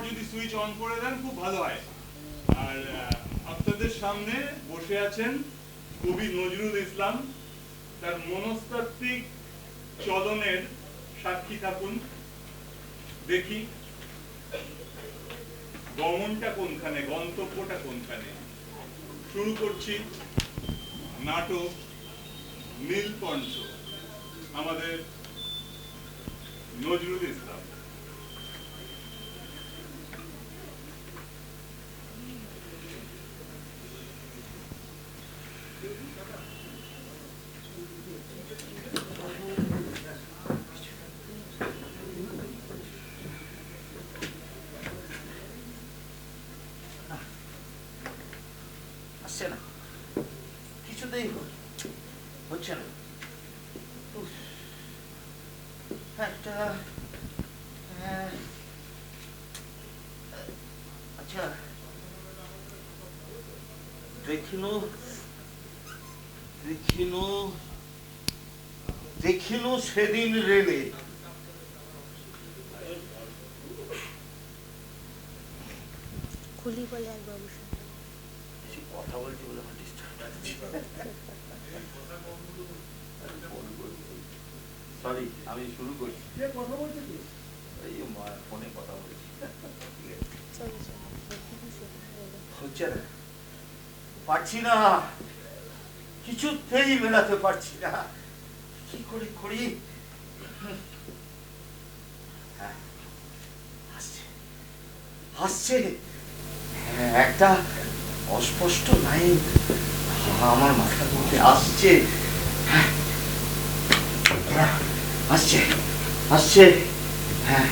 যদি switch on করে দেন, খুব ভালো হয়। আর আপনাদের সামনে বসে আছেন কবি নজরুল ইসলাম। তার মনস্তাত্ত্বিক চলনের সাক্ষী থাকুন। দেখি, গমনটা কোনখানে, গন্তব্যটা কোনখানে? শুরু করছি নাটক নীলকণ্ঠ, আমাদের নজরুল ইসলাম আসছে না কিছুতেই হ- হচ্ছে না উফ, একটা আহ, আচ্ছা দেখিনু সেদিন রেলে। খুলি বলে এক বাবুর সাথে কথা বলছি বলে আমার ডিস্টার্ব সরি আমি শুরু করছি। এই ফোনে কথা বলছি। হচ্ছে না। পারছি না। কিছুতেই মেলাতে পারছি না। কি করে করি? হ্যাঁ, আসছে। হ্যাঁ, একটা অস্পষ্ট লাইন আমার মাথার মধ্যে আসছে। হ্যাঁ, হ্যাঁ, আসছে আসছে। হ্যাঁ।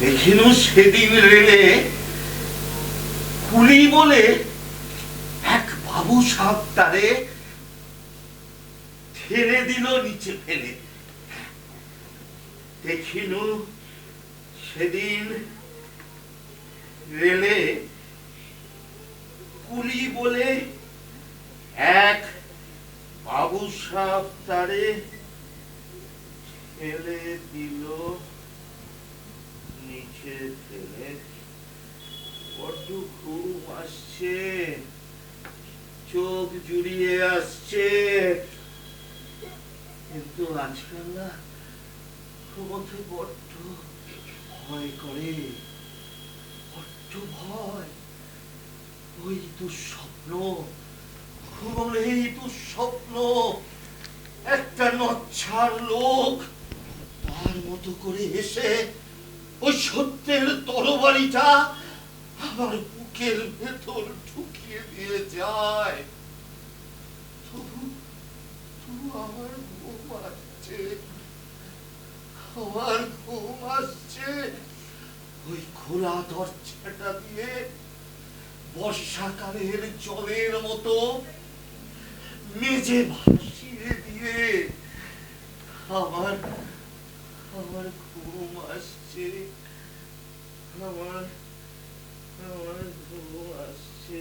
দেখিনু সেদিন রেলে কুলি বলে এক বাবু সাপ তারে ঠেলে দিল নিচে ফেলে। দেখিনু সেদিন রেলে কুলি বলে এক বাবু সাপ তারে ঠেলে দিল, নিচে ফেলে বড্ড ঘুম আসছে, চোখ জুড়িয়ে আসছে। কিন্তু আজকাল না ঘুমোতে বড্ড ভয় করে, বড্ড ভয়। ওই দুঃস্বপ্ন ঘুমলেই দুঃস্বপ্ন একটা নচ্ছার লোক তার মতো করে এসে ওই সত্যের তরবারিটা আমার বুকের ভেতর ঢুকিয়ে দিয়ে যায়। তবু তবু আমার ঘুম আসছে, আমার ঘুম আসছে। ওই খোলা দরজাটা দিয়ে বর্ষাকালের জলের মতো মেজে ভাসিয়ে দিয়ে আমার আমার ঘুম আসছে আমার আমার ঘুম আসছে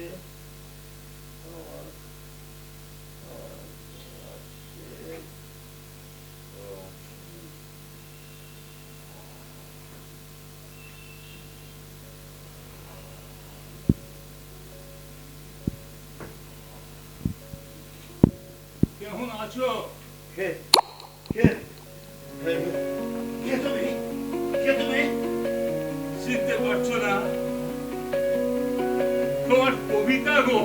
আমার ঘুম আসছে কেমন আছো কে কে কে তুমি কে তুমি চিনতে পারছ না তোমার কবিতা গো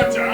Georgia.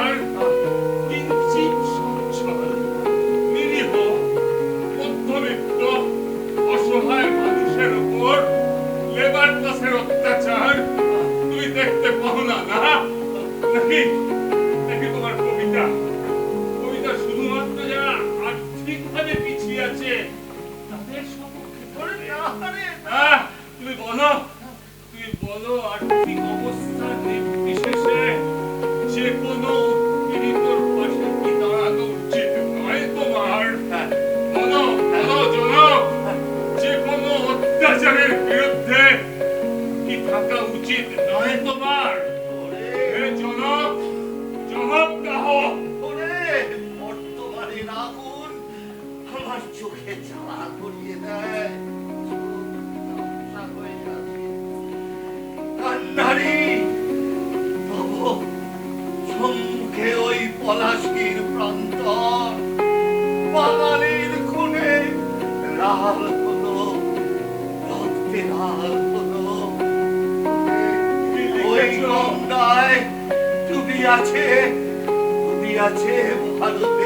কণ্ঠে ওই পলাশির প্রান্তর। বাঙালির খুনে হলো, রক্তে রাহাল হলো। ওই গঙ্গায় ডুবি আছে ডুবি আছে ভারতে।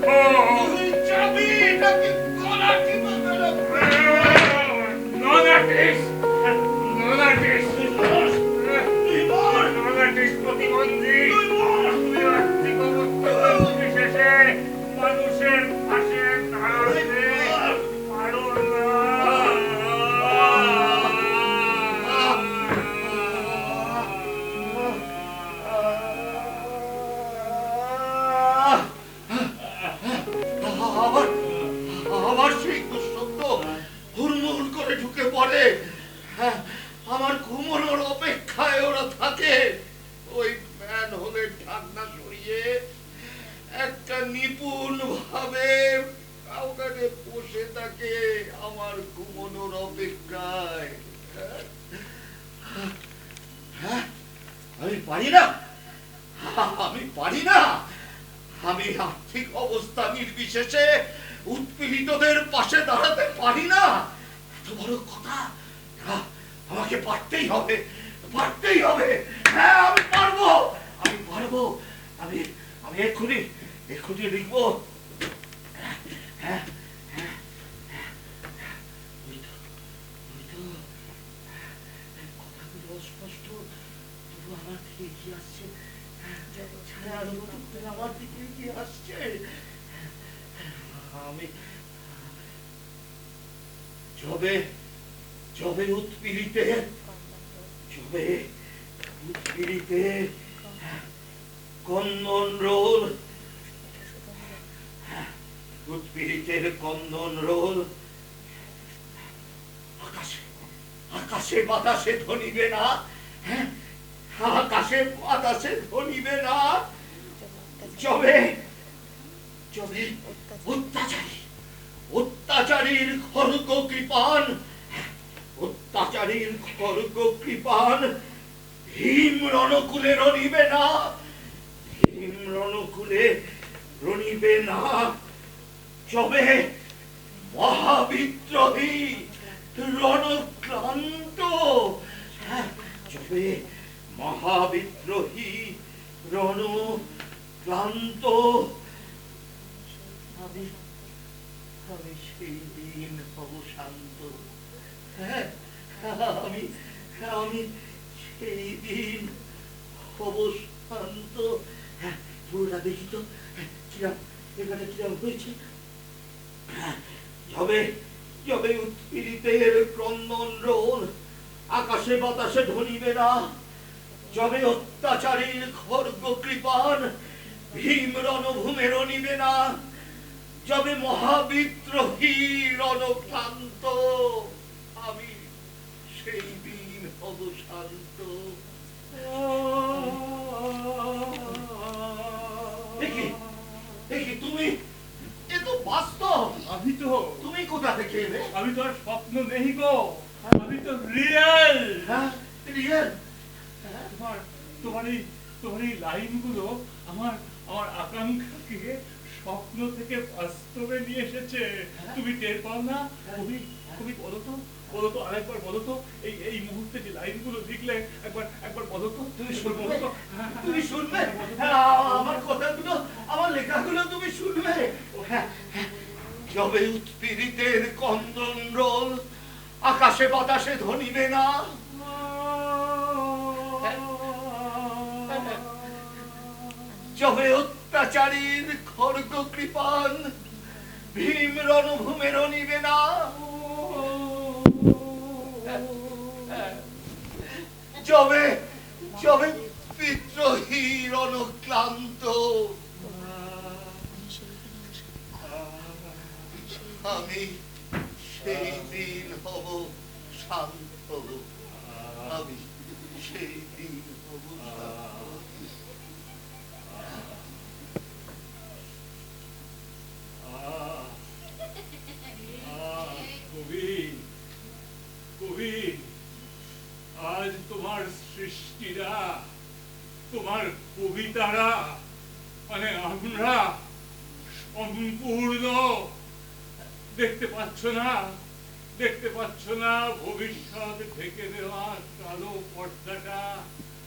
Oh! আমি আর্থিক অবস্থা নির্বিশেষে উৎপীড়িতদের পাশে দাঁড়াতে পারি না। এত বড় কথা? আমাকে পারতেই হবে পারতেই হবে। হ্যাঁ আমি পারব আমি পারব। আমি আমি এক্ষুনি এক্ষুনি লিখব। হ্যাঁ, হ্যাঁ, হ্যাঁ, আমার দিকে যবে যবে উৎপীড়িতে যবে উৎপীড়িতে কন্দন রোল উৎপীড়িতের কন্দন রোল আকাশে আকাশে বাতাসে ধনিবে না? আকাশে বাতাসে ধনিবে না যবে যবে অত্যাচারী অত্যাচারীর খর্গ কৃপান, অত্যাচারীর খর্গ কৃপান, ভীম রণকুলে রণিবে না, ভীম রণকুলে রণিবে না, যবে মহাবিদ্রোহী রণক্লান্ত, যবে মহাবিদ্রোহী রণক্লান্ত। আমি আমি দিন শান্ত হ্যাঁ, আমি আমি সেই দিন শান্ত হ্যাঁ, দেখি তো হ্যাঁ, কিরাম এখানে কিরাম হয়েছে হ্যাঁ, যবে যবে উৎপীড়িতের ক্রন্দন রোল আকাশে বাতাসে ধ্বনিবে না যবে অত্যাচারীর খর্গ কৃপান ভীম রণভূমে রণিবে না যবে মহাবিদ্রোহী রণক্লান্ত আমি সেই দিন হব শান্ত। তুমি? এ তো বাস্তব। আমি তো তুমি কোথা থেকে এলে? আমি তো আর স্বপ্ন নেই গো। আমি তো রিয়েল হ্যাঁ রিয়েল তোমার তোমার এই তোমার এই লাইনগুলো আমার আমার আকাঙ্ক্ষাকে স্বপ্ন থেকে বাস্তবে নিয়ে এসেছে। তুমি টের পাও না? কবি কবি বলো তো বলো তো আরেকবার বলো তো এই এই মুহূর্তে যে লাইনগুলো লিখলে একবার একবার বলো তো। তুমি শুনবে? তুমি শুনবে? হ্যাঁ, আমার কথাগুলো আমার লেখাগুলো তুমি শুনবে? হ্যাঁ, হ্যাঁ। যবে উৎপীড়িতের কন্দন রোল আকাশে বাতাসে ধনিবে না যবে অত্যাচারীর খর্গ কৃপান, ভীম রণভূমে রণিবে না। যবে যবে বিদ্রোহী রণক্লান্ত। আমি সেই দিন হব শান্ত।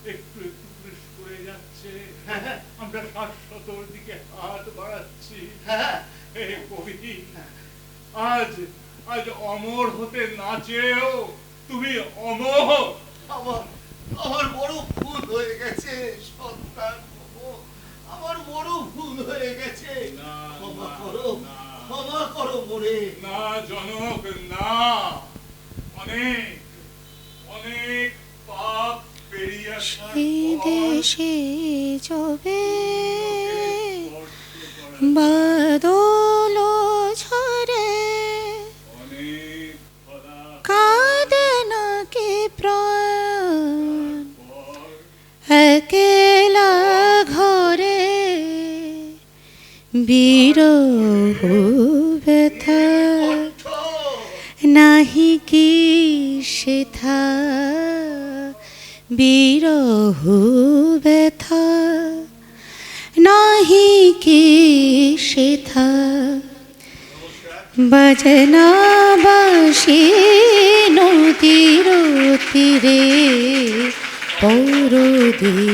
একটু একটু করে যাচ্ছে। আমরা শাশ্বতর দিকে হাত বাড়াচ্ছি। হে কবি আজ আজ অমর হতে না চেয়েও তুমি অমর আমার আমার বড় ভুল হয়ে গেছে সন্তান আমার বড় ভুল হয়ে গেছে। করো। ক্ষমা করো মোরে। না জনক না। অনেক অনেক পাপ পর দেশে করার বাদল খরা কাঁদে নাকি প্রাণ? একেলা ঘরে বিরহ। বিরহ ব্যথা নাহি কি সেথা। বজনা বাসি নদীর তীরে পৌরদেশী